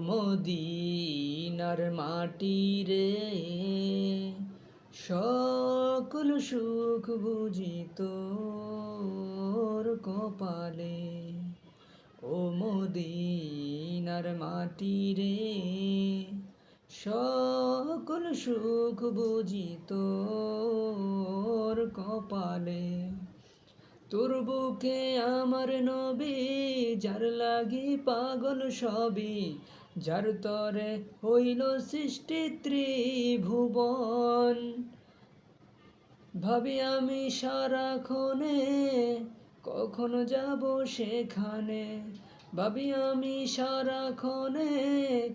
মদিনার মাটি রে। সকল সুখ বুঝি তোর কপালে। ও মদিনার মাটি রে। সকল সুখ বুঝি তোর কপালে। তোর বুকে আমার নবী, যার লাগি পাগল সবই যার তরে হইল সৃষ্টি ত্রিভুবন। ভাবি আমি সারাক্ষণে কখনো যাব সেখানে? ভাবি আমি সারাক্ষণে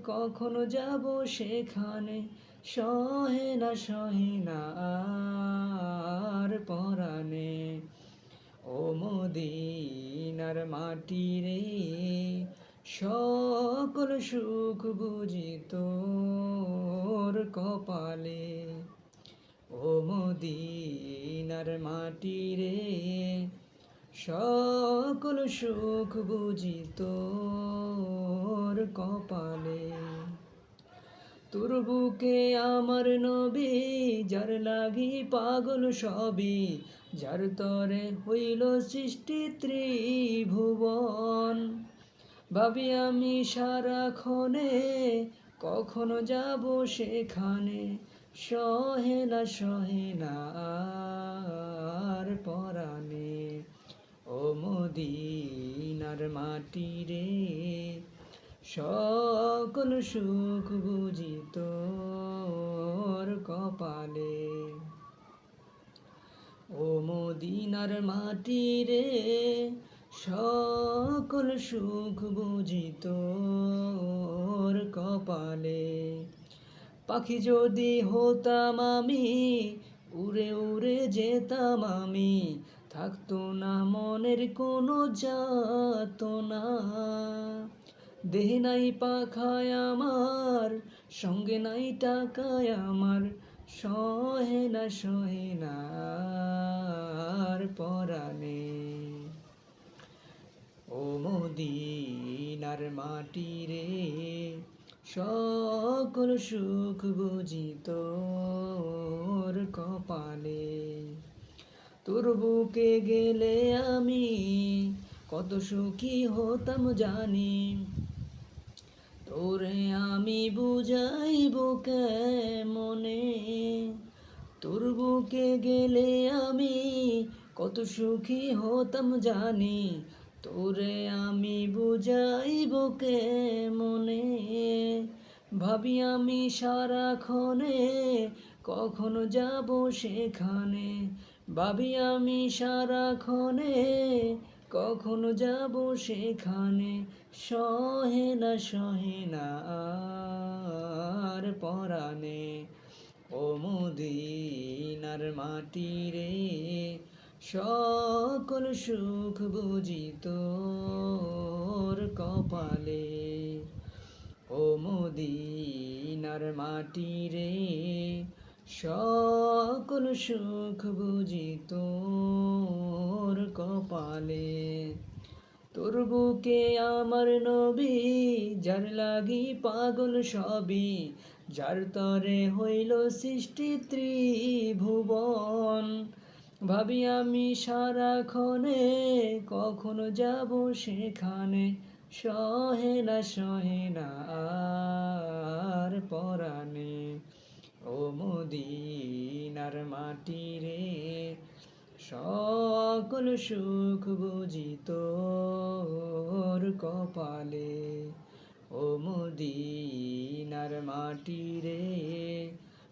কখনো যাব সেখানে? সহে না সহে না আর পরাণে। ও মদিনার মাটি রে সকল সুখ বুঝি তোর কপালে। ও মদিনার মাটি রে সকল সুখ বুঝি তোর কপালে। তোর বুকে আমার নবী, যার লাগি পাগল সবই, যার তরে হইল সৃষ্টি ত্রিভুবন। ভাবি আমি সারাক্ষণে কখনো যাব সেখানে। সহে না, সহে আর পরাণে। ও মদিনার মাটি রে, সকল সুখ বুঝি তোর কপালে। ও মদিনার মাটি রে সকল সুখ বুঝি তোর কপালে। পাখি যদি হতাম আমি, উড়ে উড়ে যেতাম আমি, থাকতো না মনের কোনো যাত না দেহে নাই পাখায় আমার, সঙ্গে নাই টাকায় আমার, সহে না সহে না পরাণে ও মদিনার মাটি রে সকল সুখ বুঝি তোর কপালে। তোর বুকে গেলে আমি কত সুখী হতাম জানি। তোরে আমি বুঝাইব মনে তোর বুকে গেলে আমি কত সুখী হতাম জানি। তোরে আমি বুঝাইব মনে ভাবি আমি সারাক্ষণে কখনো যাব সেখানে? ভাবি আমি সারাক্ষণে কখনো যাব সেখানে? সহে না সহে না আর পরাণে। ও মদিনার মাটি রে সকল সুখ বুঝি তোর কপালে। ও মদিনার মাটি রে, সকল সুখ বুঝি তোর কপালে। তোর বুকে আমার নবী, যার লাগি পাগল সবই, যার তরে হইল সৃষ্টি ত্রিভুবন। ভাবি আমি সারাক্ষণে কখনো যাব সেখানে? সহে না সহে না, আর পরাণে। ও মদিনার মাটি রে, সকল সুখ বুঝি তোর কপালে। ও মদিনার মাটি রে